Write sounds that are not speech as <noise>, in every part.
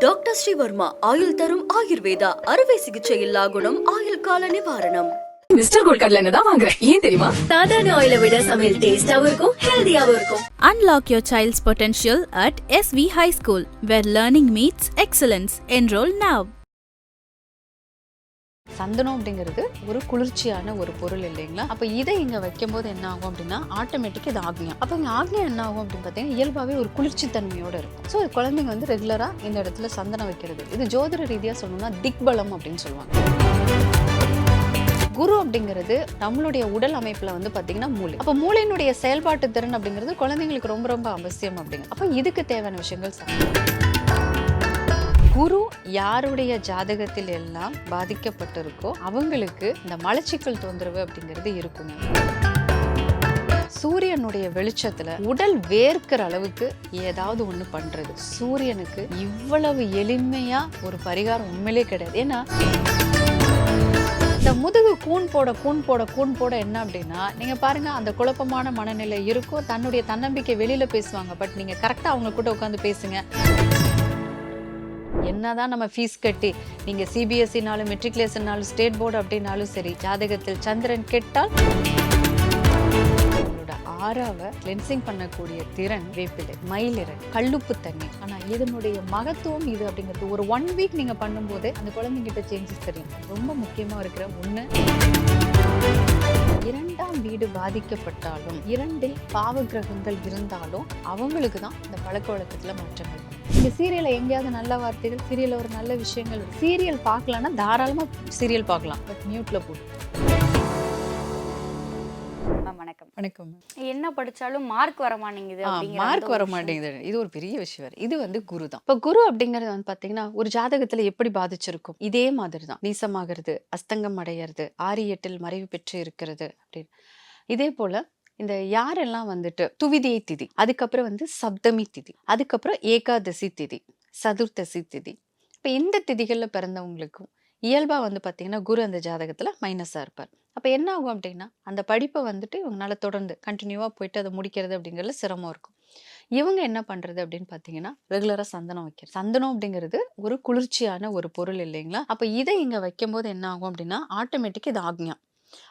Doctor Sreevarma ஆயுள் தரும் ஆயுர்வேதா அறுவை சிகிச்சை இல்லா குணம் ஆயுள் கால நிவாரணம் மிஸ்டர் கோல்ட் கடல தான் வாங்குறேன் ஏன் தெரியுமா சாதாரண ஆயில விட சமையல் டேஸ்டாவும் இருக்கும் ஹெல்தியாவும் இருக்கும் Unlock your child's potential at SV High School, where learning meets excellence. Enroll now. சந்தனம் அப்படிங்கிறது ஒரு குளிர்ச்சியான ஒரு பொருள் இல்லைங்களா? அப்போ இதை இங்கே வைக்கும்போது என்ன ஆகும் அப்படின்னா ஆட்டோமேட்டிக் இது ஆக்னியம். அப்போ இங்கே ஆக்னியம் என்ன ஆகும் அப்படின்னு பார்த்தீங்கன்னா இயல்பாகவே ஒரு குளிர்ச்சி தன்மையோட இருக்கும். ஸோ குழந்தைங்க வந்து ரெகுலராக இந்த இடத்துல சந்தனம் வைக்கிறது. இது ஜோதிட ரீதியாக சொல்லணும்னா திக்பலம் அப்படின்னு சொல்லுவாங்க. குரு அப்படிங்கிறது நம்மளுடைய உடல் அமைப்புல வந்து பாத்தீங்கன்னா மூளை. அப்போ மூளையினுடைய செயல்பாட்டு திறன் அப்படிங்கிறது குழந்தைங்களுக்கு ரொம்ப ரொம்ப அவசியம் அப்படிங்க அப்போ இதுக்கு தேவையான விஷயங்கள் சாப்பிடணும். யாருடைய ஜாதகத்தில் எல்லாம் பாதிக்கப்பட்டிருக்கோ அவங்களுக்கு இந்த மலச்சிக்கல் தொந்தரவு அப்படிங்கிறது இருக்குங்க. சூரியனுடைய வெளிச்சத்துல உடல் வேர்க்கிற அளவுக்கு ஏதாவது ஒண்ணு பண்றது. சூரியனுக்கு இவ்வளவு எளிமையா ஒரு பரிகாரம் உண்மையிலே கிடையாது. ஏன்னா இந்த முதுகு கூண் போட கூண் போட கூண் போட என்ன அப்படின்னா நீங்க பாருங்க அந்த குழப்பமான மனநிலை இருக்கும். தன்னுடைய தன்னம்பிக்கை வெளியில பேசுவாங்க. பட் நீங்க கரெக்டா அவங்க கூட உட்காந்து பேசுங்க. என்னதான் நம்ம ஃபீஸ் கட்டி நீங்க சிபிஎஸ்சினாலும் மெட்ரிகுலேஷன்னாலும் ஸ்டேட் போர்டு அப்படின்னாலும் சரி ஜாதகத்தில் சந்திரன் கெட்டால் ஆறாவை கிளென்சிங் பண்ணக்கூடிய திறன் வேப்பிலை மயிலிறன் கல்லுப்பு தண்ணி. ஆனால் இதனுடைய மகத்துவம் இது அப்படிங்கிறது ஒரு ஒன் வீக் நீங்கள் பண்ணும்போது அந்த குழந்தைங்கிட்ட சேஞ்சஸ் தெரியும். ரொம்ப முக்கியமாக இருக்கிற ஒன்று இரண்டாம் வீடு பாதிக்கப்பட்டாலும் இரண்டில் பாவ கிரகங்கள் இருந்தாலும் அவங்களுக்கு தான் இந்த பழக்க வழக்கத்தில் மாற்றங்கள். இந்த சீரியல்ல எங்கேயாவது நல்ல வார்த்தைகள் சீரியல்ல ஒரு நல்ல விஷயங்கள் சீரியல் பார்க்கலன்னா தாராளமா சீரியல் பார்க்கலாம். பட் மியூட்ல போட்டு வணக்கம். வணக்கம் என்ன படிச்சாலும் மார்க் வர மாட்டேங்குது மார்க் வர. மாட்டேங்குது. இது ஒரு பெரிய விஷயம் இது வந்து குரு தான். இப்போ குரு அப்படிங்கிறது வந்து பாத்தீங்கன்னா ஒரு ஜாதகத்துல எப்படி பாதிச்சிருக்கும்? இதே மாதிரி தான். நீசமாகிறது அஸ்தங்கம் அடையிறது ஆரி எட்டில் மறைவு பெற்று இருக்கிறது அப்படின்னு. இதே போல இந்த யாரெல்லாம் வந்துட்டு துவிதியை திதி அதுக்கப்புறம் வந்து சப்தமி திதி அதுக்கப்புறம் ஏகாதசி திதி சதுர்த்தசி திதி. இப்போ இந்த திதிகளில் பிறந்தவங்களுக்கும் இயல்பாக வந்து பார்த்தீங்கன்னா குரு அந்த ஜாதகத்தில் மைனஸாக இருப்பார். அப்போ என்ன ஆகும் அப்படின்னா அந்த படிப்பை வந்துட்டு இவங்களால தொடர்ந்து கண்டினியூவாக போயிட்டு அதை முடிக்கிறது அப்படிங்கிறது சிரமம் இருக்கும். இவங்க என்ன பண்ணுறது அப்படின்னு பார்த்தீங்கன்னா ரெகுலராக சந்தனம் வைக்கிறது. சந்தனம் அப்படிங்கிறது ஒரு குளிர்ச்சியான ஒரு பொருள் இல்லைங்களா? அப்போ இதை இங்கே வைக்கும்போது என்ன ஆகும் அப்படின்னா ஆட்டோமேட்டிக் இது ஆக்ஞா.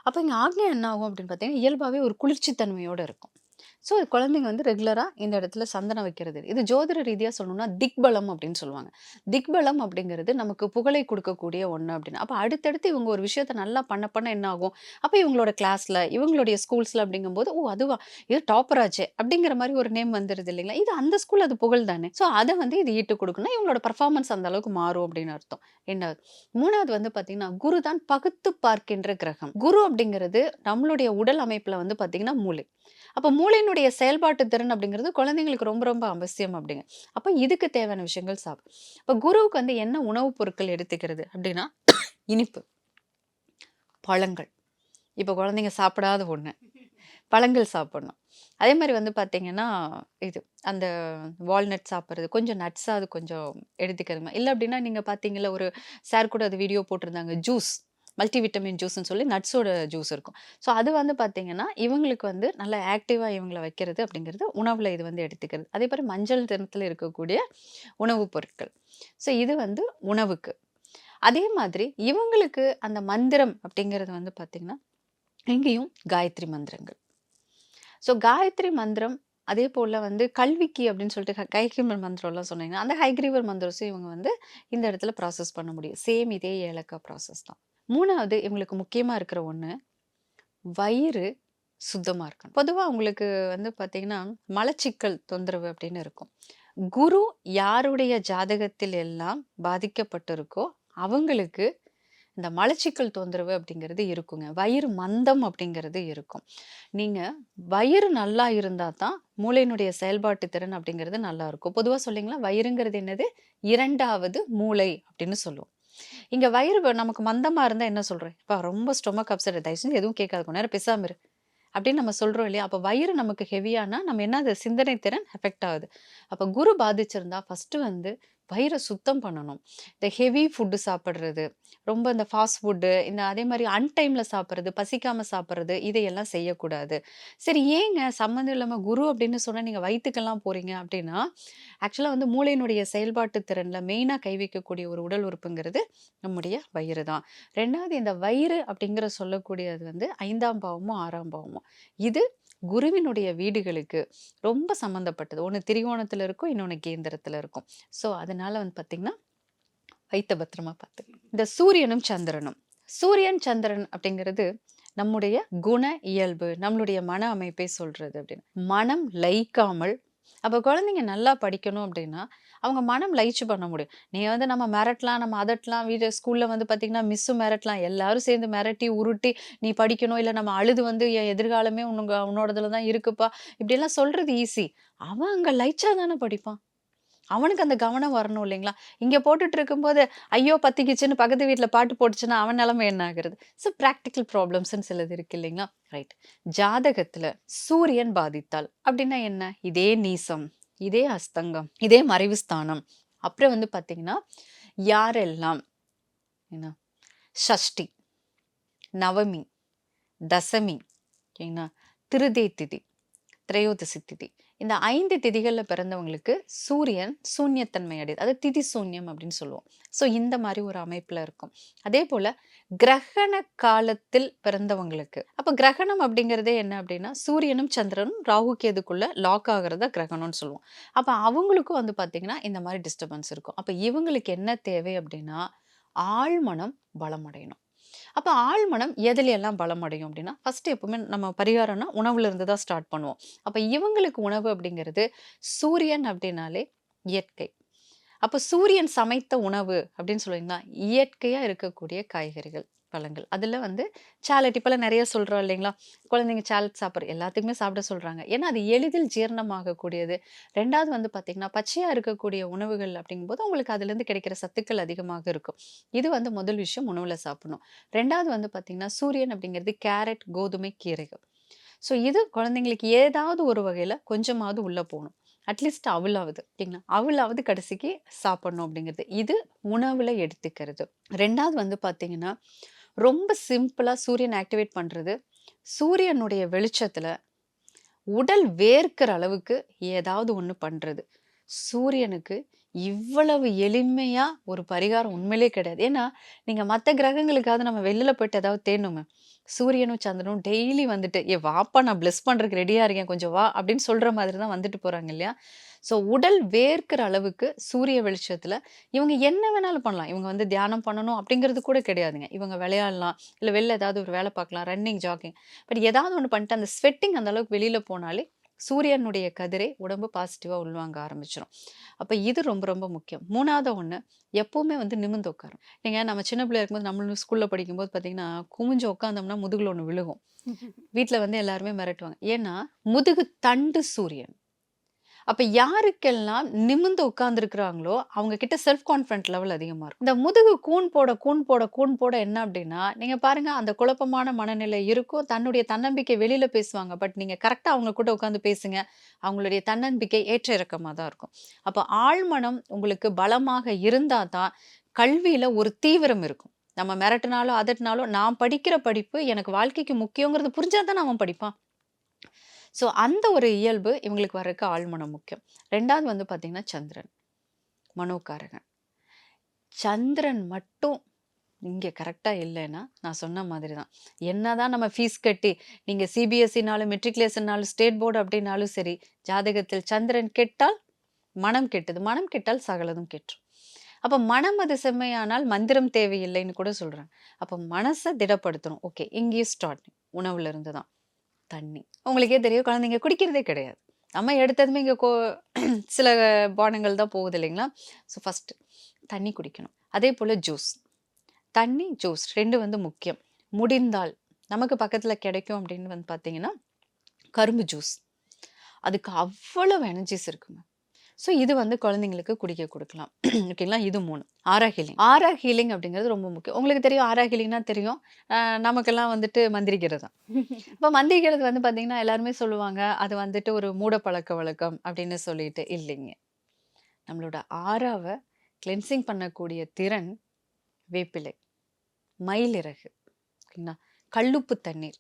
அப்ப இங்க ஆக்ஞம் என்ன ஆகும் அப்படின்னு பார்த்தீங்கன்னா இயல்பாகவே ஒரு குளிர்ச்சி தன்மையோட இருக்கும். ஸோ குழந்தைங்க வந்து ரெகுலராக இந்த இடத்துல சந்தனம் வைக்கிறது. இது ஜோதிட ரீதியாக சொல்லணும்னா திக்பலம் அப்படின்னு சொல்லுவாங்க. திக்பலம் அப்படிங்கிறது நமக்கு புகழை கொடுக்கக்கூடிய ஒன்று அப்படின்னு அப்போ அடுத்தடுத்து இவங்க ஒரு விஷயத்த நல்லா பண்ண பண்ண என்ன ஆகும்? அப்போ இவங்களோட கிளாஸில் இவங்களுடைய ஸ்கூல்ஸில் அப்படிங்கும்போது ஓ அதுவா? இது டாப்பர் அப்படிங்கிற மாதிரி ஒரு நேம் வந்துடுது இல்லைங்களா? இது அந்த ஸ்கூல் அது புகழ் தானே? ஸோ அதை வந்து இது ஈட்டு கொடுக்கணும் இவங்களோட பர்ஃபார்மன்ஸ் அந்த அளவுக்கு மாறும் அப்படின்னு அர்த்தம். ரெண்டாவது. மூணாவது வந்து பார்த்தீங்கன்னா குரு தான் பகுத்து பார்க்கின்ற கிரகம். குரு அப்படிங்கிறது நம்மளுடைய உடல் அமைப்பில் வந்து பார்த்தீங்கன்னா மூளை. அப்போ மூளையினுடைய செயல்பாட்டு திறன் அப்படிங்கிறது குழந்தைங்களுக்கு ரொம்ப ரொம்ப அவசியம் அப்படிங்க. அப்போ இதுக்கு தேவையான விஷயங்கள் சாப்பிடும் இப்போ குருவுக்கு வந்து என்ன உணவுப் பொருட்கள் எடுத்துக்கிறது அப்படின்னா இனிப்பு பழங்கள். இப்போ குழந்தைங்க சாப்பிடாத ஒன்று பழங்கள் சாப்பிடணும். அதே மாதிரி வந்து பார்த்தீங்கன்னா இது அந்த வால்நட் சாப்பிட்றது கொஞ்சம் நட்ஸாக அது கொஞ்சம் எடுத்துக்கிறதுமா இல்லை அப்படின்னா நீங்கள் பார்த்தீங்களா ஒரு சார் கூட அது வீடியோ போட்டிருந்தாங்க ஜூஸ் மல்டி விட்டமின் ஜூஸ்னு சொல்லி நட்ஸோட ஜூஸ் இருக்கும். ஸோ அது வந்து பார்த்தீங்கன்னா இவங்களுக்கு வந்து நல்லா ஆக்டிவாக இவங்களை வைக்கிறது அப்படிங்கிறது உணவில் இது வந்து எடுத்துக்கிறது. அதே மாதிரி மஞ்சள் தினத்தில் இருக்கக்கூடிய உணவுப் பொருட்கள். ஸோ இது வந்து உணவுக்கு. அதே மாதிரி இவங்களுக்கு அந்த மந்திரம் அப்படிங்கிறது வந்து பார்த்திங்கன்னா இங்கேயும் காயத்ரி மந்திரங்கள். ஸோ காயத்ரி மந்திரம் அதே போல் வந்து கல்விக்கு அப்படின்னு சொல்லிட்டு கைகிரிவர் மந்திரம்லாம் சொன்னீங்கன்னா அந்த ஹைகிரிவர் மந்திரஸும் இவங்க வந்து இந்த இடத்துல ப்ராசஸ் பண்ண முடியும். சேம் இதே ஏலக்காய் ப்ராசஸ் தான். மூணாவது இவங்களுக்கு முக்கியமாக இருக்கிற ஒன்று வயிறு சுத்தமாக இருக்கணும். பொதுவாக உங்களுக்கு வந்து பார்த்தீங்கன்னா மலச்சிக்கல் தொந்தரவு அப்படின்னு இருக்கும். குரு யாருடைய ஜாதகத்தில் எல்லாம் பாதிக்கப்பட்டிருக்கோ அவங்களுக்கு இந்த மலச்சிக்கல் தொந்தரவு அப்படிங்கிறது இருக்குங்க. வயிறு மந்தம் அப்படிங்கிறது இருக்கும். நீங்கள் வயிறு நல்லா இருந்தால் தான் மூளையினுடைய செயல்பாட்டு திறன் அப்படிங்கிறது நல்லா இருக்கும். பொதுவாக சொல்லிங்களா? வயிறுங்கிறது என்னது? இரண்டாவது மூளை அப்படின்னு சொல்லுவோம். இங்க வயிறு நமக்கு மந்தமா இருந்தா என்ன சொல்றேன்? இப்போ ரொம்ப ஸ்டொமக் அப்செட் தயவு செஞ்சு எதுவும் கேட்காது கொஞ்ச நேரம் பேசாம இரு. அப்படின்னு நம்ம சொல்றோம் இல்லையா? அப்ப வயிறு நமக்கு ஹெவியானா நம்ம என்ன அது சிந்தனை திறன் எஃபெக்ட் ஆகுது. அப்ப குரு பாதிச்சிருந்தா ஃபஸ்ட்டு வந்து வயிறை சுத்தம் பண்ணணும். இந்த ஹெவி ஃபுட்டு சாப்பிட்றது ரொம்ப இந்த ஃபாஸ்ட் ஃபுட்டு இந்த அதே மாதிரி அன்டைமில் சாப்பிட்றது பசிக்காமல் சாப்பிட்றது இதையெல்லாம் செய்யக்கூடாது. சரி ஏங்க சம்மந்தம் இல்லாமல் குரு அப்படின்னு சொன்னால் நீங்கள் வயிற்றுக்கெல்லாம் போகிறீங்க அப்படின்னா ஆக்சுவலாக வந்து மூளையினுடைய செயல்பாட்டு திறனில் மெயினாக கை வைக்கக்கூடிய ஒரு உடல் உறுப்புங்கிறது நம்முடைய வயிறு தான். ரெண்டாவது இந்த வயிறு அப்படிங்கிற சொல்லக்கூடியது வந்து ஐந்தாம் பாவமும் ஆறாம் பாவமும். இது குருவினுடைய வீடுகளுக்கு ரொம்ப சம்மந்தப்பட்டது ஒன்று திரிகோணத்தில் இருக்கும் இன்னொன்று கேந்திரத்தில் இருக்கும். ஸோ அதனால வந்து பார்த்திங்கன்னா வைத்த பத்திரமா பார்த்து இந்த சூரியனும் சந்திரனும். சூரியன் சந்திரன் அப்படிங்கிறது நம்முடைய குண இயல்பு நம்மளுடைய மன அமைப்பை சொல்றது அப்படின்னு. மனம் லயிக்காமல் அப்போ குழந்தைங்க நல்லா படிக்கணும் அப்படின்னா அவங்க மனம் லயிச்சு பண்ண முடியும். நீ வந்து நம்ம மிரட்டலாம் நம்ம அதட்டலாம் வீட்டு ஸ்கூலில் வந்து பார்த்திங்கன்னா மிஸ்ஸும் மிரட்டலாம் எல்லாரும் சேர்ந்து மிரட்டி உருட்டி நீ படிக்கணும் இல்லை நம்ம அழுது வந்து என் எதிர்காலமே உனக்கு உன்னோடதுல தான் இருக்குப்பா இப்படியெல்லாம் சொல்கிறது ஈஸி அவன் அங்கே லயிச்சா தானே படிப்பான்? அவனுக்கு அந்த கவனம் வரணும் இல்லைங்களா? இங்கே போட்டுட்டு இருக்கும்போது ஐயோ பத்திக்கிச்சுன்னு பக்கத்து வீட்டில் பாட்டு போட்டுச்சுன்னா அவன் நிலமை என்ன ஆகுறது? ஸோ ப்ராக்டிக்கல் ப்ராப்ளம்ஸ்னு சிலது இருக்கு இல்லைங்களா? ரைட் ஜாதகத்தில் சூரியன் பாதித்தால் அப்படின்னா என்ன? இதே நீசம் இதே அஸ்தங்கம் இதே மறைவு ஸ்தானம். அப்புறம் வந்து பார்த்தீங்கன்னா யாரெல்லாம்? என்ன? ஷஷ்டி நவமி தசமி ஓகேங்களா? திருதே திதி திரையோதசி திதி. இந்த ஐந்து திதிகளில் பிறந்தவங்களுக்கு சூரியன் சூன்யத்தன்மை அடையுது. அது திதி சூன்யம் அப்படின்னு சொல்லுவோம். ஸோ இந்த மாதிரி ஒரு அமைப்பில் இருக்கும். அதே போல் கிரகண காலத்தில் பிறந்தவங்களுக்கு. அப்போ கிரகணம் அப்படிங்கிறதே என்ன அப்படின்னா சூரியனும் சந்திரனும் ராகு கேதுக்குள்ளே லாக் ஆகிறத கிரகணம்னு சொல்லுவோம். அப்போ அவங்களுக்கும் வந்து பார்த்திங்கன்னா இந்த மாதிரி டிஸ்டர்பன்ஸ் இருக்கும். அப்போ இவங்களுக்கு என்ன தேவை அப்படின்னா ஆழ்மனம் பலமடையணும் அப்போ ஆழ்மனம் எதுல எல்லாம் பலமடையும் அப்படின்னா ஃபர்ஸ்ட் எப்பவுமே நம்ம பரிகாரம்னா உணவுலேருந்து தான் ஸ்டார்ட் பண்ணுவோம். அப்போ இவங்களுக்கு உணவு அப்படிங்கிறது சூரியன் அப்படின்னாலே இயற்கை. அப்போ சூரியன் சமைத்த உணவு அப்படின்னு சொல்லுவீங்களா? இயற்கையாக இருக்கக்கூடிய காய்கறிகள். பழங்கள். அதில் வந்து சேலட் இப்போல்லாம் நிறைய சொல்கிறோம் இல்லைங்களா? குழந்தைங்க சேலட் சாப்பிட்ற எல்லாத்துக்குமே சாப்பிட சொல்கிறாங்க ஏன்னா அது எளிதில் ஜீரணமாகக்கூடியது. ரெண்டாவது வந்து பார்த்திங்கன்னா பச்சையாக இருக்கக்கூடிய உணவுகள் அப்படிங்கும்போது உங்களுக்கு அதுலேருந்து கிடைக்கிற சத்துக்கள் அதிகமாக இருக்கும். இது வந்து முதல் விஷயம் உணவில் சாப்பிடணும். ரெண்டாவது வந்து பார்த்திங்கன்னா சூரியன் அப்படிங்கிறது கேரட் கோதுமை கீரைகள். ஸோ இது குழந்தைங்களுக்கு ஏதாவது ஒரு வகையில் கொஞ்சமாவது உள்ளே போகணும். அட்லீஸ்ட் அவளாவது சரிங்களா அவளாவது கடைசிக்கு சாப்பிடணும் அப்படிங்கிறது. இது உணவில் எடுத்துக்கிறது. ரெண்டாவது வந்து பார்த்திங்கன்னா ரொம்ப சிம்பிளாக சூரியன் ஆக்டிவேட் பண்ணுறது சூரியனுடைய வெளிச்சத்தில் உடல் வேர்க்கிற அளவுக்கு ஏதாவது ஒன்று பண்ணுறது சூரியனுக்கு இவ்வளவு எளிமையாக ஒரு பரிகாரம் உண்மையிலே கிடையாது. ஏன்னா நீங்கள் மற்ற கிரகங்களுக்காவது நம்ம வெளியில் போயிட்டு ஏதாவது தேடணுமே. சூரியனும் சந்திரனும் டெய்லி வந்துட்டு ஏ வாப்பா நான் ப்ளெஸ் பண்ணுறதுக்கு ரெடியாக இருக்கேன் கொஞ்சம் வா அப்படின்னு சொல்கிற மாதிரி தான் வந்துட்டு போகிறாங்க இல்லையா? ஸோ உடல் வேர்க்கிற அளவுக்கு சூரிய வெளிச்சத்தில் இவங்க என்ன வேணாலும் பண்ணலாம். இவங்க வந்து தியானம் பண்ணணும் அப்படிங்கிறது கூட கிடையாதுங்க. இவங்க விளையாடலாம். இல்லை வெளில ஏதாவது ஒரு வேலை பார்க்கலாம். ரன்னிங் ஜாக்கிங் பட் ஏதாவது ஒன்று பண்ணிட்டு அந்த ஸ்வெட்டிங் அந்த அளவுக்கு வெளியில் போனாலே சூரியனுடைய கதிரை உடம்பு பாசிட்டிவாக உள்வாங்க ஆரம்பிச்சிடும் அப்போ இது ரொம்ப ரொம்ப முக்கியம். மூணாவது ஒன்று எப்போவுமே வந்து நிமிர்ந்து உட்காரும் நீங்கள் நம்ம சின்ன பிள்ளையா இருக்கும்போது நம்மளும் ஸ்கூலில் படிக்கும்போது பார்த்தீங்கன்னா குமிஞ்சு உட்காந்தோம்னா முதுகில் ஒன்று விழுகும். <laughs> வீட்டில் வந்து எல்லாருமே மிரட்டுவாங்க. ஏன்னா முதுகு தண்டு சூரியன். அப்போ யாருக்கெல்லாம் நிமிர்ந்து உட்கார்ந்துருக்குறாங்களோ அவங்க கிட்ட செல்ஃப் கான்ஃபிடன்ட் லெவல் அதிகமாக இருக்கும். இந்த முதுகு கூன் போட கூன் போட கூன் போட என்ன அப்படின்னா நீங்கள் பாருங்க அந்த குழப்பமான மனநிலை இருக்கும். தன்னுடைய தன்னம்பிக்கை வெளியில் பேசுவாங்க. பட் நீங்கள் கரெக்டாக அவங்க கூட உட்காந்து பேசுங்க அவங்களுடைய தன்னம்பிக்கை ஏற்ற இறக்கமாக தான் இருக்கும். அப்போ ஆழ்மனம் உங்களுக்கு பலமாக இருந்தால் தான் கல்வியில் ஒரு தீவிரம் இருக்கும். நம்ம மிரட்டினாலும் அதட்டினாலும் நான் படிக்கிற படிப்பு எனக்கு வாழ்க்கைக்கு முக்கியங்கிறது புரிஞ்சால் தான் அவன் படிப்பான். ஸோ அந்த ஒரு இயல்பு இவங்களுக்கு வர்றதுக்கு ஆழ்மனம் முக்கியம். ரெண்டாவது வந்து பார்த்திங்கன்னா சந்திரன் மனோக்காரகன் சந்திரன் மட்டும் இங்கே கரெக்டாக இல்லைன்னா நான் சொன்ன மாதிரி தான் என்ன தான் நம்ம ஃபீஸ் கட்டி நீங்கள் சிபிஎஸ்சினாலும் மெட்ரிகுலேஷன்னாலும் ஸ்டேட் போர்டு அப்படின்னாலும் சரி ஜாதகத்தில் சந்திரன் கெட்டால் மனம் கெட்டது. மனம் கெட்டால் சகலதும் கெட்டும் அப்போ மனம் அது செம்மையானால் மந்திரம் தேவையில்லைன்னு கூட சொல்கிறாங்க அப்போ மனசை திடப்படுத்தணும். ஓகே இங்கேயும் ஸ்டார்ட் உணவுல இருந்து தான். தண்ணி. உங்களுக்கே தெரியும் குழந்தைங்க குடிக்கிறதே கிடையாது. நம்ம எடுத்ததுமே இங்கே கோ <clears throat> சில பானங்கள் தான் போகுது இல்லைங்களா? ஸோ ஃபஸ்ட்டு தண்ணி குடிக்கணும். அதே போல் ஜூஸ் தண்ணி ஜூஸ் ரெண்டு வந்து முக்கியம். முடிந்தால் நமக்கு பக்கத்தில் கிடைக்கும் அப்படின்னு வந்து பார்த்தீங்கன்னா கரும்பு ஜூஸ் அதுக்கு அவ்வளவு எனர்ஜிஸ் இருக்குங்க. ஸோ இது வந்து குழந்தைங்களுக்கு குடிக்க கொடுக்கலாம். <clears throat> ஓகேங்களா இது மூணு. ஆரா ஹீலிங் ஆரா ஹீலிங் அப்படிங்கிறது ரொம்ப முக்கியம். உங்களுக்கு தெரியும் ஆரா ஹீலிங்னா தெரியும். நமக்கெல்லாம் வந்துட்டு மந்திரிக்கிறது. <laughs> தான் இப்போ மந்திரிக்கிறது வந்து பார்த்தீங்கன்னா எல்லாருமே சொல்லுவாங்க அது வந்துட்டு ஒரு மூட பழக்க வழக்கம் அப்படின்னு சொல்லிட்டு இல்லைங்க. நம்மளோட ஆறாவை கிளென்சிங் பண்ணக்கூடிய திறன் வேப்பிலை மயிலிறகு ஓகேங்களா? கல்லுப்பு தண்ணீர்.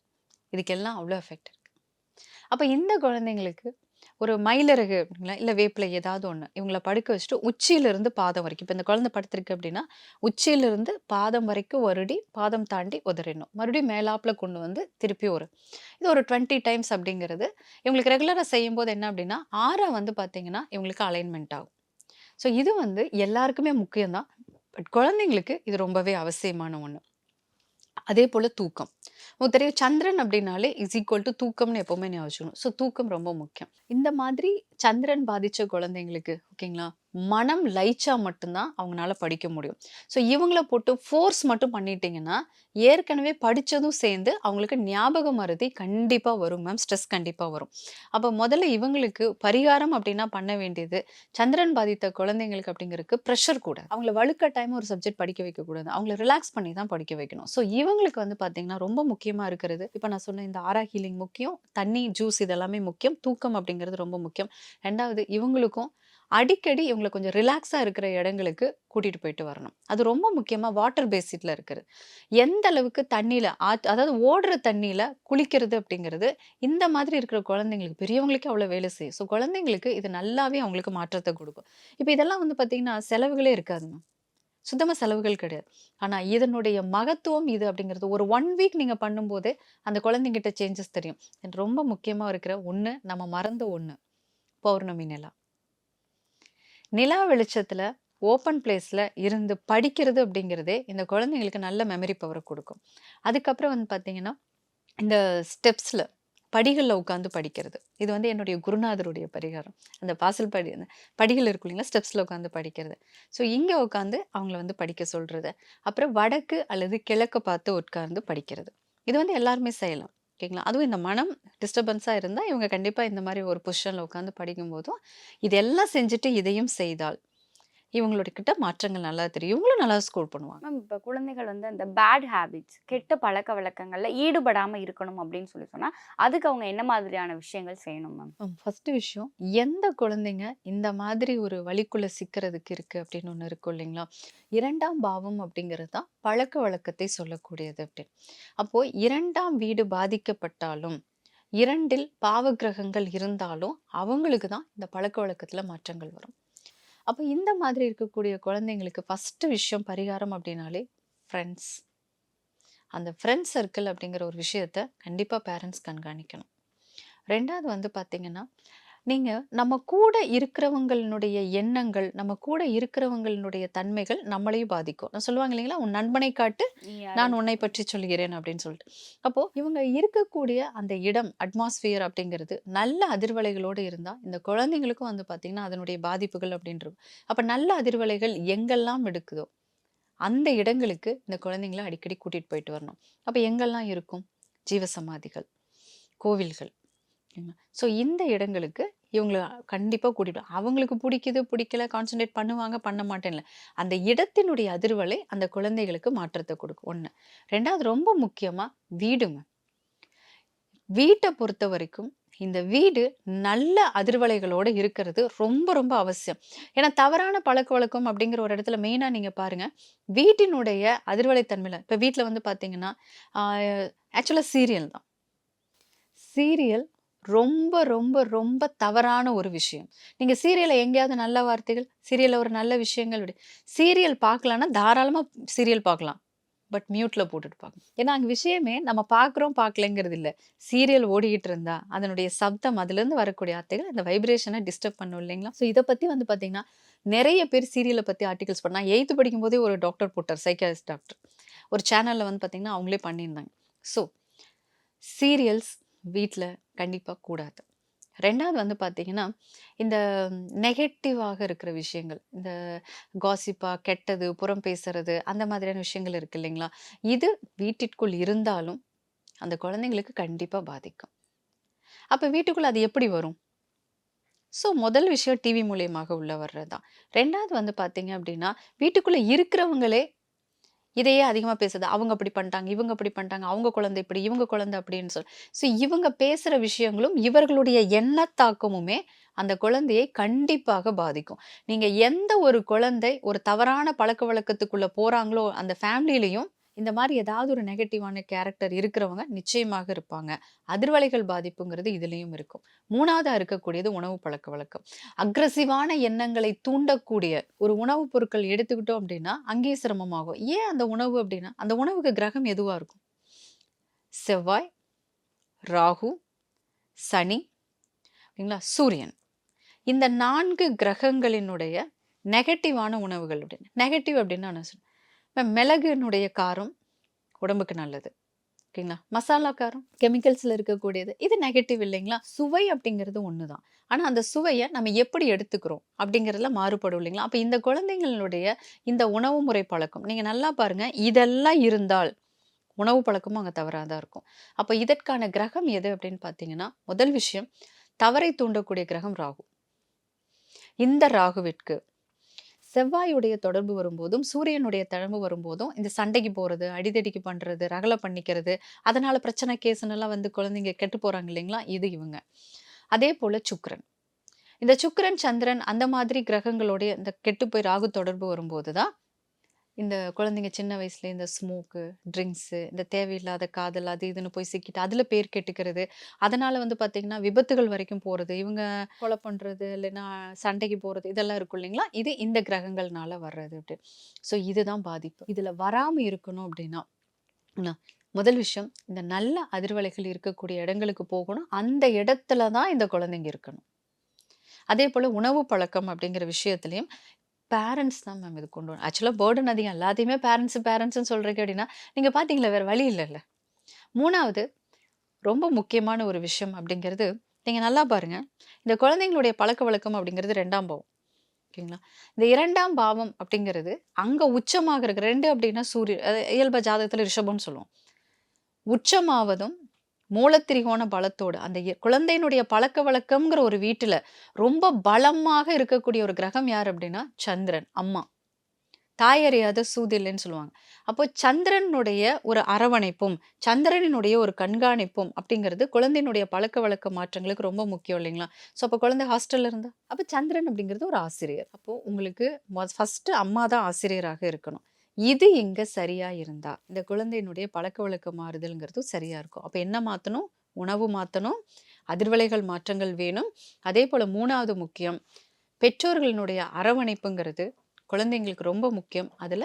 இதுக்கெல்லாம் அவ்வளோ எஃபெக்ட் இருக்கு. அப்போ இந்த குழந்தைங்களுக்கு ஒரு மயிலிறகு அப்படிங்களா இல்லை வேப்பில ஏதாவது ஒன்று இவங்கள படுக்க வச்சுட்டு உச்சியிலிருந்து பாதம் வரைக்கும். இப்போ இந்த குழந்தை படுத்திருக்கு அப்படின்னா உச்சியிலிருந்து பாதம் வரைக்கும் வருடி பாதம் தாண்டி உதறிடணும். மறுபடியும் மேலாப்பில் கொண்டு வந்து திருப்பி ஒரு இது ஒரு டுவெண்ட்டி டைம்ஸ் அப்படிங்கிறது. இவங்களுக்கு ரெகுலராக செய்யும்போது என்ன அப்படின்னா ஆறா வந்து பார்த்தீங்கன்னா இவங்களுக்கு அலைன்மெண்ட் ஆகும். ஸோ இது வந்து எல்லாருக்குமே முக்கியம்தான். பட் குழந்தைங்களுக்கு இது ரொம்பவே அவசியமான ஒன்று அதே போல் தூக்கம். உங்களுக்கு தெரியும் சந்திரன் அப்படின்னாலே இஸ் ஈக்குவல் டு தூக்கம்னு எப்போவுமே ஞாபகம் ஸோ தூக்கம் ரொம்ப முக்கியம். இந்த மாதிரி சந்திரன் பாதித்த குழந்தைங்களுக்கு ஓகேங்களா? மனம் லைச்சா மட்டும்தான் அவங்களால படிக்க முடியும். ஸோ இவங்கள போட்டு ஃபோர்ஸ் மட்டும் பண்ணிட்டீங்கன்னா ஏற்கனவே படித்ததும் சேர்ந்து அவங்களுக்கு ஞாபக மருதி கண்டிப்பாக வரும் மேம் ஸ்ட்ரெஸ் கண்டிப்பாக வரும். அப்போ முதல்ல இவங்களுக்கு பரிகாரம் அப்படின்னா பண்ண வேண்டியது சந்திரன் பாதித்த குழந்தைங்களுக்கு அப்படிங்கிறதுக்கு ப்ரெஷர் கூட. அவங்கள வலுக்கட்டாயமாக ஒரு சப்ஜெக்ட் படிக்க வைக்கக்கூடாது. அவங்கள ரிலாக்ஸ் பண்ணி தான் படிக்க வைக்கணும். ஸோ இவங்களுக்கு வந்து பார்த்தீங்கன்னா ரொம்ப முக்கியமாக இருக்கிறது. இப்போ நான் சொன்ன இந்த ஆரா ஹீலிங் முக்கியம் தண்ணி ஜூஸ் இதெல்லாமே முக்கியம். தூக்கம் அப்படிங்கிறது ரொம்ப முக்கியம். ரெண்டாவது இவங்களுக்கும் அடிக்கடி இவங்களை கொஞ்சம் ரிலாக்ஸாக இருக்கிற இடங்களுக்கு கூட்டிகிட்டு போயிட்டு வரணும். அது ரொம்ப முக்கியமாக வாட்டர் பேசிட்டில் இருக்குது. எந்த அளவுக்கு தண்ணியில் ஆத் அதாவது ஓடுற தண்ணியில் குளிக்கிறது அப்படிங்கிறது இந்த மாதிரி இருக்கிற குழந்தைங்களுக்கு பெரியவங்களுக்கே அவ்வளோ வேலை செய்யும். ஸோ குழந்தைங்களுக்கு இது நல்லாவே அவங்களுக்கு மாற்றத்தை கொடுக்கும். இப்போ இதெல்லாம் வந்து பார்த்திங்கன்னா செலவுகளே இருக்காதுங்க. சுத்தமாக செலவுகள் கிடையாது. ஆனால் இதனுடைய மகத்துவம் இது அப்படிங்கிறது ஒரு ஒன் வீக் நீங்கள் பண்ணும்போதே அந்த குழந்தைங்கிட்ட சேஞ்சஸ் தெரியும். ரொம்ப முக்கியமாக இருக்கிற ஒன்று நம்ம மறந்த ஒன்று பௌர்ணமி நிலா. நிலா வெளிச்சத்தில் ஓப்பன் பிளேஸில் இருந்து படிக்கிறது அப்படிங்கிறதே இந்த குழந்தைங்களுக்கு நல்ல மெமரி பவரை கொடுக்கும். அதுக்கப்புறம் வந்து பார்த்தீங்கன்னா இந்த ஸ்டெப்ஸில் படிகளில் உட்காந்து படிக்கிறது. இது வந்து என்னுடைய குருநாதருடைய பரிகாரம். அந்த வாசல் படி அந்த படிகள் இருக்கும் இல்லைங்களா ஸ்டெப்ஸில் உட்காந்து படிக்கிறது. ஸோ இங்கே உட்காந்து அவங்கள வந்து படிக்க சொல்கிறது அப்புறம் வடக்கு அல்லது கிழக்கு பார்த்து உட்கார்ந்து படிக்கிறது. இது வந்து எல்லாருமே செய்யலாம். ஓகேங்களா? அதுவும் இந்த மனம் டிஸ்டர்பன்ஸாக இருந்தால் இவங்க கண்டிப்பாக இந்த மாதிரி ஒரு பொசிஷனில் உட்காந்து படிக்கும்போதும் இதெல்லாம் செஞ்சுட்டு இதையும் செய்தால். இவங்களோட கிட்ட மாற்றங்கள் நல்லா தெரியும். இவங்களும் நல்லா ஸ்கோர் பண்ணுவாங்க. மேம் இப்போ குழந்தைகள் வந்து அந்த பேட் ஹேபிட்ஸ் கெட்ட பழக்க வழக்கங்கள்ல ஈடுபடாம இருக்கணும் அப்படின்னு சொல்லி சொன்னா அதுக்கு அவங்க என்ன மாதிரியான விஷயங்கள் செய்யணும் மேம் ஃபர்ஸ்ட் விஷயம் எந்த குழந்தைங்க இந்த மாதிரி ஒரு வழிக்குள்ள சிக்கிறதுக்கு இருக்கு அப்படின்னு ஒன்று இருக்கும் இல்லைங்களா? இரண்டாம் பாவம் அப்படிங்கிறது தான் பழக்க வழக்கத்தை சொல்லக்கூடியது அப்படின்னு அப்போ இரண்டாம் வீடு பாதிக்கப்பட்டாலும் இரண்டில் பாவக்கிரகங்கள் இருந்தாலும் அவங்களுக்கு தான் இந்த பழக்க வழக்கத்துல மாற்றங்கள் வரும். அப்போ இந்த மாதிரி இருக்கக்கூடிய குழந்தைங்களுக்கு ஃபஸ்ட்டு விஷயம் பரிகாரம் அப்படின்னாலே ஃப்ரெண்ட்ஸ் அந்த ஃப்ரெண்ட்ஸ் சர்க்கிள் அப்படிங்கிற ஒரு விஷயத்த கண்டிப்பாக பேரண்ட்ஸ் கண்காணிக்கணும். ரெண்டாவது வந்து பார்த்திங்கன்னா நீங்கள் நம்ம கூட இருக்கிறவங்களுடைய எண்ணங்கள் நம்ம கூட இருக்கிறவங்களுடைய தன்மைகள் நம்மளையும் பாதிக்கும். நான் சொல்லுவாங்க இல்லைங்களா? உன் நண்பனை காட்டு நான் உன்னை பற்றி சொல்கிறேன் அப்படின்னு சொல்லிட்டு. அப்போ இவங்க இருக்கக்கூடிய அந்த இடம் அட்மாஸ்பியர் அப்படிங்கிறது நல்ல அதிர்வலைகளோடு இருந்தா இந்த குழந்தைங்களுக்கும் வந்து பாத்தீங்கன்னா அதனுடைய பாதிப்புகள் அப்படின்றது. அப்ப நல்ல அதிர்வலைகள் எங்கெல்லாம் எடுக்குதோ அந்த இடங்களுக்கு இந்த குழந்தைங்கள அடிக்கடி கூட்டிட்டு போயிட்டு வரணும். அப்ப எங்கெல்லாம் இருக்கும்? ஜீவசமாதிகள் கோவில்கள். ஸோ இந்த இடங்களுக்கு இவங்களை கண்டிப்பாக கூட்டிட்டு அவங்களுக்கு பிடிக்குது பிடிக்கல கான்சென்ட்ரேட் பண்ணுவாங்க பண்ண மாட்டேன்ல அந்த இடத்தினுடைய அதிர்வலை அந்த குழந்தைகளுக்கு மாற்றத்தை கொடுக்கும். ஒன்று ரெண்டாவது ரொம்ப முக்கியமாக வீடுங்க. வீட்டை பொறுத்த வரைக்கும் இந்த வீடு நல்ல அதிர்வலைகளோடு இருக்கிறது ரொம்ப ரொம்ப அவசியம். ஏன்னா தவறான பழக்க வழக்கம் அப்படிங்கிற ஒரு இடத்துல மெயினாக நீங்கள் பாருங்கள் வீட்டினுடைய அதிர்வலைத்தன்மையில் இப்போ வீட்டில் வந்து பார்த்தீங்கன்னா ஆக்சுவலாக சீரியல் தான். சீரியல் ரொம்ப ரொம்ப ரொம்ப தவறான ஒரு விஷயம். நீங்க சீரியலில் எங்கேயாவது நல்ல வார்த்தைகள் சீரியல்ல ஒரு நல்ல விஷயங்கள் சீரியல் பார்க்கலான்னா தாராளமா சீரியல் பார்க்கலாம். பட் மியூட்ல போட்டுட்டு பார்க்கணும். ஏன்னா அங்கே விஷயமே நம்ம பார்க்குறோம் பார்க்கலங்கிறது இல்லை. சீரியல் ஓடிக்கிட்டு இருந்தா அதனுடைய சப்தம் அதுலேருந்து வரக்கூடிய வார்த்தைகள் அந்த வைப்ரேஷனை டிஸ்டர்ப் பண்ணும் இல்லைங்களா? ஸோ இதை பற்றி வந்து பார்த்தீங்கன்னா நிறைய பேர் சீரியலை பற்றி ஆர்டிகல்ஸ் பண்ணா எயித்து படிக்கும் போதே ஒரு டாக்டர் போட்டார் சைக்காலஜிஸ்ட் டாக்டர் ஒரு சேனலில் வந்து பார்த்தீங்கன்னா அவங்களே பண்ணியிருந்தாங்க. ஸோ சீரியல்ஸ் வீட்டில் கண்டிப்பாக கூடாது. ரெண்டாவது வந்து பார்த்தீங்கன்னா இந்த நெகட்டிவாக இருக்கிற விஷயங்கள் இந்த காசிப்பாக கெட்டது புறம் பேசுறது அந்த மாதிரியான விஷயங்கள் இருக்கு இல்லைங்களா? இது வீட்டிற்குள் இருந்தாலும் அந்த குழந்தைங்களுக்கு கண்டிப்பாக பாதிக்கும். அப்போ வீட்டுக்குள்ளே அது எப்படி வரும்? ஸோ முதல் விஷயம் டிவி மூலியமாக உள்ள வர்றது தான் ரெண்டாவது வந்து பார்த்தீங்க அப்படின்னா வீட்டுக்குள்ளே இருக்கிறவங்களே இதையே அதிகமாக பேசுது. அவங்க அப்படி பண்ணிட்டாங்க இவங்க அப்படி பண்ணிட்டாங்க அவங்க குழந்தை இப்படி இவங்க குழந்தை அப்படின்னு சொல்லி. ஸோ இவங்க பேசுகிற விஷயங்களும் இவர்களுடைய எண்ணத்தாக்கமுமே அந்த குழந்தையை கண்டிப்பாக பாதிக்கும். நீங்கள் எந்த ஒரு குழந்தை ஒரு தவறான பழக்க வழக்கத்துக்குள்ளே போகிறாங்களோ அந்த ஃபேமிலிலையும் இந்த மாதிரி ஏதாவது ஒரு நெகட்டிவான கேரக்டர் இருக்கிறவங்க நிச்சயமாக இருப்பாங்க. அதிர்வலைகள் பாதிப்புங்கிறது இதுலேயும் இருக்கும். மூணாவதாக இருக்கக்கூடியது உணவு பழக்க வழக்கம். அக்ரஸிவான எண்ணங்களை தூண்டக்கூடிய ஒரு உணவுப் பொருட்கள் எடுத்துக்கிட்டோம் அப்படின்னா அங்கேயே சிரமமாகும். ஏன் அந்த உணவு அப்படின்னா அந்த உணவுக்கு கிரகம் எதுவாக இருக்கும்? செவ்வாய் ராகு சனி ஓகேங்களா சூரியன். இந்த நான்கு கிரகங்களினுடைய நெகட்டிவான உணவுகள் அப்படின்னு. நெகட்டிவ் அப்படின்னு நான் சொல்றேன் மிளகுனுடைய காரம் உடம்புக்கு நல்லது. ஓகேங்களா? மசாலா காரம் கெமிக்கல்ஸில் இருக்கக்கூடியது. இது நெகட்டிவ் இல்லைங்களா? சுவை அப்படிங்கிறது ஒன்று தான் ஆனால் அந்த சுவையை நம்ம எப்படி எடுத்துக்கிறோம் அப்படிங்கிறதுல மாறுபடும் இல்லைங்களா? அப்போ இந்த குழந்தைங்களுடைய இந்த உணவு முறை பழக்கம் நீங்கள் நல்லா பாருங்கள் இதெல்லாம் இருந்தால் உணவு பழக்கமும் அங்கே தவறாக தான் இருக்கும். அப்போ இதற்கான கிரகம் எது அப்படின்னு பார்த்தீங்கன்னா முதல் விஷயம் தவறை தூண்டக்கூடிய கிரகம் ராகு. இந்த ராகுவிற்கு செவ்வாயுடைய தொடர்பு வரும்போதும் சூரியனுடைய தொடர்பு வரும்போதும் இந்த சண்டைக்கு போகிறது அடிதடிக்கு பண்ணுறது ரகலை பண்ணிக்கிறது அதனால் பிரச்சனை கேஸ்னெல்லாம் வந்து குழந்தைங்க கெட்டு போகிறாங்க இல்லைங்களா? இது இவங்க. அதே போல சுக்ரன் இந்த சுக்ரன் சந்திரன் அந்த மாதிரி கிரகங்களுடைய இந்த கெட்டு போய் ராகு தொடர்பு வரும்போது தான் இந்த குழந்தைங்க சின்ன வயசுல இந்த ஸ்மோக்கு ட்ரிங்க்ஸு இந்த தேவையில்லாத காதல் அது இதுன்னு போய் சிக்கிட்டு அதில் பேர் கெட்டுக்கிறது. அதனால வந்து பார்த்தீங்கன்னா விபத்துகள் வரைக்கும் போகிறது இவங்க கொலை பண்ணுறது இல்லைன்னா சண்டைக்கு போகிறது இதெல்லாம் இருக்கும் இல்லைங்களா? இது இந்த கிரகங்கள்னால வர்றது அப்படி. ஸோ இதுதான் பாதிப்பு. இதில் வராமல் இருக்கணும் அப்படின்னா என்ன, முதல் விஷயம் இந்த நல்ல அதிர்வலைகள் இருக்கக்கூடிய இடங்களுக்கு போகணும். அந்த இடத்துல தான் இந்த குழந்தைங்க இருக்கணும். அதே போல் உணவு பழக்கம் அப்படிங்கிற விஷயத்துலையும் பேரண்ட்ஸ் தான் மேம் இது கொண்டு வரணும். ஆக்சுவலாக பேர்டன் அதிகம். எல்லாத்தையுமே பேரண்ட்ஸு பேரண்ட்ஸ்னு சொல்கிறீங்க அப்படின்னா நீங்கள் பார்த்தீங்களா வேறு வழி இல்லைல்ல மூணாவது ரொம்ப முக்கியமான ஒரு விஷயம் அப்படிங்கிறது நீங்கள் நல்லா பாருங்கள் இந்த குழந்தைங்களுடைய பழக்க வழக்கம் அப்படிங்கிறது ரெண்டாம் பாவம். ஓகேங்களா? இந்த இரண்டாம் பாவம் அப்படிங்கிறது அங்கே உச்சமாக இருக்கிற ரெண்டு அப்படின்னா சூரிய அது இயல்ப ஜாதகத்தில் ரிஷபம்னு சொல்லுவோம். உச்சமாவதும் மூலத்திரிகோண பலத்தோடு அந்த குழந்தையினுடைய பழக்க வழக்கம்ங்கிற ஒரு வீட்டில் ரொம்ப பலமாக இருக்கக்கூடிய ஒரு கிரகம் யார் அப்படின்னா சந்திரன் அம்மா. தாய் அறியாத சூதில்லைன்னு சொல்லுவாங்க. அப்போ சந்திரனுடைய ஒரு அரவணைப்பும் சந்திரனினுடைய ஒரு கண்காணிப்பும் அப்படிங்கிறது குழந்தையினுடைய பழக்க வழக்க மாற்றங்களுக்கு ரொம்ப முக்கியம் இல்லைங்களா? ஸோ அப்போ குழந்தை ஹாஸ்டலில் இருந்தா அப்போ சந்திரன் அப்படிங்கிறது ஒரு ஆசிரியர். அப்போது உங்களுக்கு ஃபஸ்ட்டு அம்மா தான் ஆசிரியராக இருக்கணும். இது இங்க சரியா இருந்தா? இந்த குழந்தையினுடைய பழக்க வழக்க மாறுதல்ங்கிறதும் சரியா இருக்கும். அப்ப என்ன மாத்தணும்? உணவு மாத்தணும். அதிர்வலைகள் மாற்றங்கள் வேணும். அதே போல மூணாவது முக்கியம் பெற்றோர்களினுடைய அரவணைப்புங்கிறது குழந்தைங்களுக்கு ரொம்ப முக்கியம். அதுல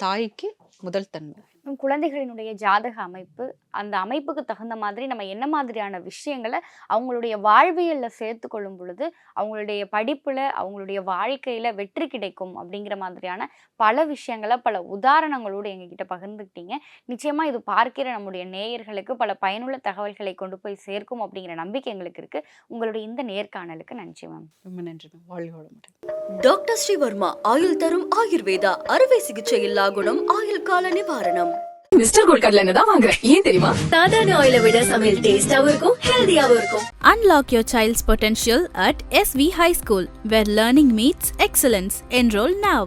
தாய்க்கு முதல் தன்மை. நம் குழந்தைகளினுடைய ஜாதக அமைப்பு அந்த அமைப்புக்கு தகுந்த மாதிரி நம்ம என்ன மாதிரியான விஷயங்களை அவங்களுடைய வாழ்வியல்ல சேர்த்து கொள்ளும் பொழுது அவங்களுடைய படிப்புல அவங்களுடைய வாழ்க்கையில வெற்றி கிடைக்கும் அப்படிங்கிற மாதிரியான பல விஷயங்களை பல உதாரணங்களோடு எங்ககிட்ட பகிர்ந்துக்கிட்டீங்க. நிச்சயமா இது பார்க்கிற நம்முடைய நேயர்களுக்கு பல பயனுள்ள தகவல்களை கொண்டு போய் சேர்க்கும் அப்படிங்கிற நம்பிக்கை எங்களுக்கு இருக்கு. உங்களுடைய இந்த நேர்காணலுக்கு நன்றி மேம். ரொம்ப நன்றி மேம். டாக்டர் ஸ்ரீவர்மா ஆயுள் தரும் ஆயுர்வேதா அறுவை சிகிச்சை இல்லா குணம் ஆயுள் கால நிவாரணம். மிஸ்டர் கோல்ட் கடல தான் வாங்குறேன் ஏன் தெரியுமா சாதாரண ஆயிலை விட சமையல் டேஸ்டாவும் இருக்கும் ஹெல்தியாவும் இருக்கும் Unlock your child's potential at SV High School, where learning meets excellence. Enroll now.